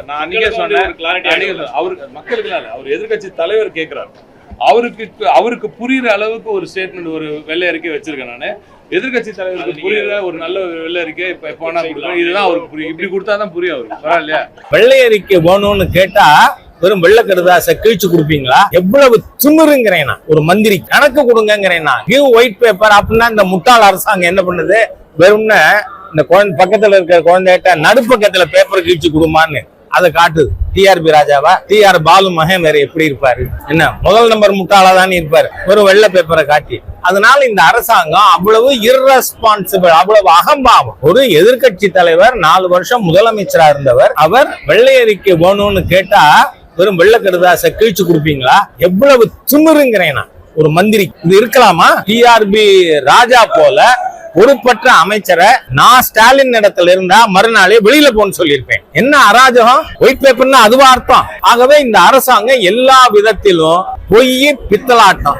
நான் அன்னைக்கே சொன்னேன். அவருக்கு மக்களுக்கு அவர் எதிர்க்கட்சி தலைவர் கேட்கிறார் அவருக்கு அவருக்கு புரியுற அளவுக்கு ஒரு ஸ்டேட்மெண்ட் ஒரு வெள்ளை அறிக்கை வச்சிருக்கேன் நானு. எதிர்க்கட்சி அது தலைவருக்கு புரியுற ஒரு நல்ல வெள்ளை அறிக்கை இப்ப எப்ப வேணா கொடுக்குறேன் இதுதான் அவருக்கு புரியும். இப்படி கொடுத்தா தான் புரியும் அவருக்கு. பரவாயில்லையா? வெள்ளை அறிக்கை வேணும்னு கேட்டா வெறும் வெள்ளை கடுதாசை கிழிச்சு கொடுப்பீங்களா? எவ்வளவு திமிருங்கிறேன் நான். ஒரு மந்திரி கணக்கு கொடுங்கிறேன் நான். கிவ் ஒயிட் பேப்பர் அப்படின்னா இந்த முட்டாள் அரசாங்கம் என்ன பண்ணுது? வெறும்னு இந்த குழந்தை பக்கத்துல இருக்கிற குழந்தைகிட்ட நடுப்பக்கத்துல பேப்பர் கிழிச்சு கொடுமான்னு. அதை காட்டுது டிஆர்பி ராஜாவா? டிஆர் பாலு மகன் வேற எப்படி இருப்பாரு? என்ன? முதல் நம்பர் முட்டாளா தான் இருப்பாரு. ஒரு வெள்ள பேப்பரை காட்டி. அதனால இந்த அரசாங்கம் அவ்வளவு இர்ரெஸ்பான்சிபிள் அவ்வளவு அகம்பாவம். ஒரு எதிர்க்கட்சி தலைவர் நாலு வருஷம் முதலமைச்சரா இருந்தவர் அவர் வெள்ளை அறிக்கை வேணும்னு கேட்டா வெறும் வெள்ளை கடுதாசை கிழிச்சு கொடுப்பீங்களா? எவ்வளவு திமிருங்கிறேன் ஒரு மந்திரி. இது இருக்கலாமா? டிஆர்பி ராஜா போல பொறுப்பற்ற அமைச்சரை நான் ஸ்டாலின் இடத்துல இருந்தா மறுநாளே வெளியில போன்னு சொல்லியிருப்பேன். என்ன அராஜகம்? ஒயிட் பேப்பர்னா அதுவா அர்த்தம். ஆகவே இந்த அரசாங்கம் எல்லா விதத்திலும் பொய் பித்தலாட்டம்.